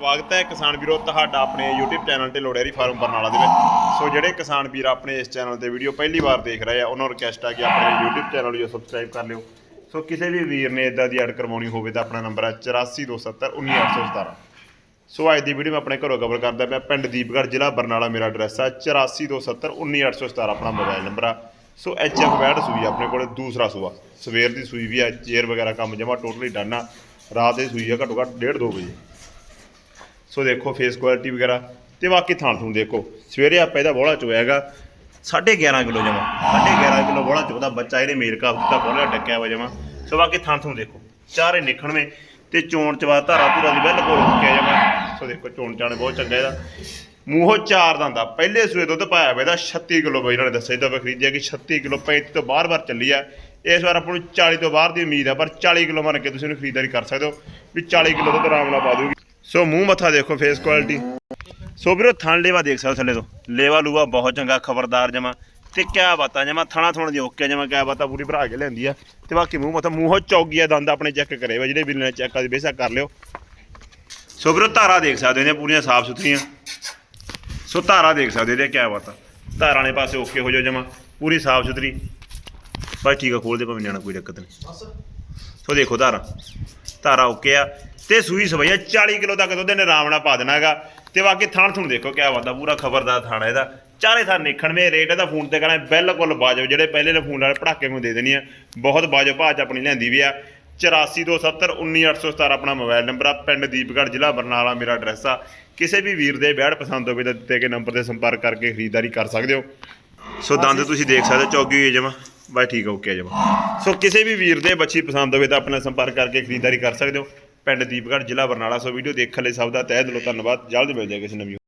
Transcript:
ਸਵਾਗਤ ਹੈ ਕਿਸਾਨ ਵੀਰੋ, ਤੁਹਾਡਾ ਆਪਣੇ YouTube ਚੈਨਲ ਤੇ ਲੋੜੇਰੀ ਫਾਰਮ ਬਰਨਾਲਾ ਦੇ ਵਿੱਚ। ਸੋ ਜਿਹੜੇ ਕਿਸਾਨ ਵੀਰ ਆਪਣੇ ਇਸ ਚੈਨਲ ਤੇ ਵੀਡੀਓ ਪਹਿਲੀ ਵਾਰ ਦੇਖ ਰਹੇ ਆ, ਉਹਨਾਂ ਨੂੰ ਰਿਕਵੈਸਟ ਆ ਕਿ ਆਪਣੇ YouTube ਚੈਨਲ ਨੂੰ ਸਬਸਕ੍ਰਾਈਬ ਕਰ ਲਿਓ। ਸੋ ਕਿਸੇ ਵੀ ਵੀਰ ਨੇ ਇਦਾਂ ਦੀ ਐਡ ਕਰਵਾਉਣੀ ਹੋਵੇ ਤਾਂ ਆਪਣਾ ਨੰਬਰ ਹੈ 8427191817 ਸੋ ਅੱਜ ਦੀ ਵੀਡੀਓ ਮੈਂ ਆਪਣੇ ਘਰੋਂ ਕਵਰ ਕਰਦਾ ਮੈਂ ਪਿੰਡ ਦੀਪਗੜ੍ਹ ਜ਼ਿਲ੍ਹਾ ਬਰਨਾਲਾ ਮੇਰਾ ਐਡਰੈਸ ਹੈ 8427191817 ਆਪਣਾ ਮੋਬਾਈਲ ਨੰਬਰ ਆ। ਸੋ ਐਚਐਫ ਬੈਡ ਸੂਈ ਆ ਆਪਣੇ ਕੋਲੇ, ਦੂਸਰਾ ਸੂਆ। ਸਵੇਰ ਦੀ ਸੂਈ ਵੀ ਆ, ਚੇਅਰ ਵਗੈਰਾ ਕੰਮ ਜਮਾ ਟੋਟਲੀ ਡਨ ਆ। ਰਾਤ ਦੀ ਸੂਈ ਆ ਘੱਟੋ ਘੱਟ 1.5 2 ਵਜੇ। ਸੋ ਦੇਖੋ ਫੇਸ ਕੁਆਲਿਟੀ ਵਗੈਰਾ ਤੇ ਬਾਕੀ ਥਾਂ ਥੂੰ ਦੇਖੋ। ਸਵੇਰੇ ਆਪਾਂ ਇਹਦਾ ਬੋਲਾ ਚੋਇਆ ਹੈਗਾ 11.5 ਕਿਲੋ ਜਮਾ। 11.5 ਕਿਲੋ ਬੋਲਾ ਚੋਦਾ ਬੱਚਾ ਇਹਦੇ ਮੇਲ ਕਾਫ ਦਾ ਬੋਲਾ ਟੱਕਿਆ ਹੋਇਆ ਜਮਾ। ਸੋ ਬਾਕੀ ਥਾਂ ਥੂੰ ਦੇਖੋ, ਚਾਰੇ ਨਿਖਣਵੇਂ ਤੇ ਚੋਣ ਚਵਾ ਧਾਰਾ ਧੂਰਾ ਦੀ ਬਿਲਕੁਲ ਰੁਕਿਆ ਜਮਾ। ਸੋ ਦੇਖੋ ਚੋਣ ਚਾਣੇ ਬਹੁਤ ਚੰਗਾ ਇਹਦਾ। ਮੂੰਹੋਂ ਚਾਰ ਦੰਦਾ ਪਹਿਲੇ ਸੂਏ ਦੁੱਧ ਪਾਇਆ ਵਾ ਇਹਦਾ 36 ਕਿਲੋ ਬਈ ਇਹਨਾਂ ਨੇ ਦੱਸਿਆ ਇਹਦਾ ਮੈਂ ਖਰੀਦਿਆ ਕਿ 36 ਕਿਲੋ 35 ਤੋਂ ਬਾਰ-ਬਾਰ ਚੱਲੀ ਆ। ਇਸ ਵਾਰ ਆਪਾਂ ਨੂੰ 40 ਤੋਂ ਬਾਹਰ ਦੀ ਉਮੀਦ ਆ, ਪਰ 40 ਕਿਲੋ ਮੰਨ ਕੇ ਤੁਸੀਂ ਇਹਨੂੰ ਖਰੀਦਦਾਰੀ ਕਰ ਸਕਦੇ ਹੋ, ਵੀ 40 ਕਿਲੋ ਦੁੱਧ ਆਰਾਮ ਨਾਲ ਪਾ ਦੂਗੀ ਸੋ ਮੂੰਹ ਮੱਥਾ ਦੇਖੋ ਫੇਸ ਕੁਆਲਿਟੀ ਸੋ ਵੀਰੋ, ਥਣ ਲੇਵਾ ਦੇਖ ਸਕਦੇ ਹੋ ਥੱਲੇ ਤੋਂ। ਲੇਵਾ ਲੂਵਾ ਬਹੁਤ ਚੰਗਾ, ਖਬਰਦਾਰ ਜਮਾ। ਤੇ ਕਿਆ ਬਾਤਾਂ, ਜਮਾ ਥਣਾ ਥੁਣ ਦੀ ਓਕੇ ਜਮਾ ਕਿਆ ਬਾਤਾਂ ਪੂਰੀ ਭਰਾ ਕੇ ਲੈਂਦੀ ਆ। ਤੇ ਬਾਕੀ ਮੂੰਹ ਮੱਥਾ, ਮੂੰਹੋਂ ਚੌਗੀਆ ਦੰਦ ਆਪਣੇ ਚੈੱਕ ਕਰੇ ਵਾ, ਜਿਹੜੇ ਵੀਰ ਨੇ ਚੈੱਕ ਕਰੀ ਬੇਸ਼ੱਕ ਕਰ ਲਿਓ। ਸੋ ਵੀਰੋ, ਧਾਰਾ ਦੇਖ ਸਕਦੇ ਨੇ ਪੂਰੀਆਂ ਸਾਫ਼ ਸੁਥਰੀਆਂ। ਸੋ ਧਾਰਾ ਦੇਖ ਸਕਦੇ ਇਹਦੇ ਕਿਆ ਬਾਤਾਂ। ਧਾਰਾਂ ਵਾਲੇ ਪਾਸੇ ਓਕੇ ਹੋ ਜਾਓ ਜਮਾ, ਪੂਰੀ ਸਾਫ਼ ਸੁਥਰੀ। ਬਸ ਠੀਕ ਆ ਖੋਲ ਦੇ, ਭਾਵੇਂ ਨਿਆਣਾ ਕੋਈ ਦਿੱਕਤ ਨਹੀਂ। ਸੋ ਦੇਖੋ ਧਾਰਾ। ਧਾਰਾ ਓਕੇ ਆ ਤੇ ਸੂਈ ਸਵਈਆ 40 ਕਿਲੋ ਤੱਕ ਦੁੱਧ ਨੇ ਆਰਾਮ ਨਾਲ ਪਾ ਦੇਣਾ ਹੈਗਾ। ਤੇ ਬਾਕੀ ਥਣ ਥੁਣ ਦੇਖੋ ਕਿਆ ਬਾਤਾਂ ਪੂਰਾ ਖਬਰਦਾਰ ਥਾਣਾ ਇਹਦਾ। ਚਾਰੇ ਥਾਂ ਨਿਖਣਵੇਂ ਰੇਟ ਇਹਦਾ ਫੋਨ ਤੇ ਕਰਾਂ ਬਿਲਕੁਲ ਬਾਜੋ ਜਿਹੜੇ ਪਹਿਲੇ ਨੇ ਫੋਨ ਵਾਲੇ ਪੜਾਕੇ ਨੂੰ ਦੇ ਦੇਣੀ ਆ। ਬਹੁਤ ਬਾਜੋ ਭਾਜ ਆਪਣੀ ਲੈਂਦੀ ਵੀ ਆ। 8427191817 ਆਪਣਾ ਮੋਬਾਈਲ ਨੰਬਰ ਆ ਪਿੰਡ ਦੀਪਗੜ੍ਹ ਜ਼ਿਲ੍ਹਾ ਬਰਨਾਲਾ ਮੇਰਾ ਐਡਰੈਸ ਆ। ਕਿਸੇ ਵੀ ਵੀਰ ਦੇ ਬੈੜ ਪਸੰਦ ਹੋਵੇ ਤਾਂ ਦਿੱਤੇ ਗਏ ਨੰਬਰ ਤੇ ਸੰਪਰਕ ਕਰਕੇ ਖਰੀਦਦਾਰੀ ਕਰ ਸਕਦੇ ਹੋ। ਸੋ ਦੰਦ ਤੁਸੀਂ ਦੇਖ ਸਕਦੇ ਹੋ ਚੌਗੀ ਹੋਈ ਜਮਾ। ਬਸ ਠੀਕ ਓਕੇ ਜਮਾ। ਸੋ ਕਿਸੇ ਵੀ ਵੀਰ ਦੇ ਬੱਚੀ ਪਸੰਦ ਹੋਵੇ ਤਾਂ ਆਪਣਾ ਸੰਪਰਕ ਕਰਕੇ ਖਰੀਦਦਾਰੀ ਕਰ ਸਕਦੇ ਹੋ। ਪਿੰਡ ਦੀਪਗੜ੍ਹ ਜ਼ਿਲ੍ਹਾ ਬਰਨਾਲਾ। ਸੋ ਵੀਡੀਓ ਦੇਖਣ ਲਈ ਸਭ ਦਾ ਤਹਿ ਦਿਲੋਂ ਧੰਨਵਾਦ। ਜਲਦ ਮਿਲ ਜਾਏਗਾ ਕਿਸੇ ਨਵੀਂ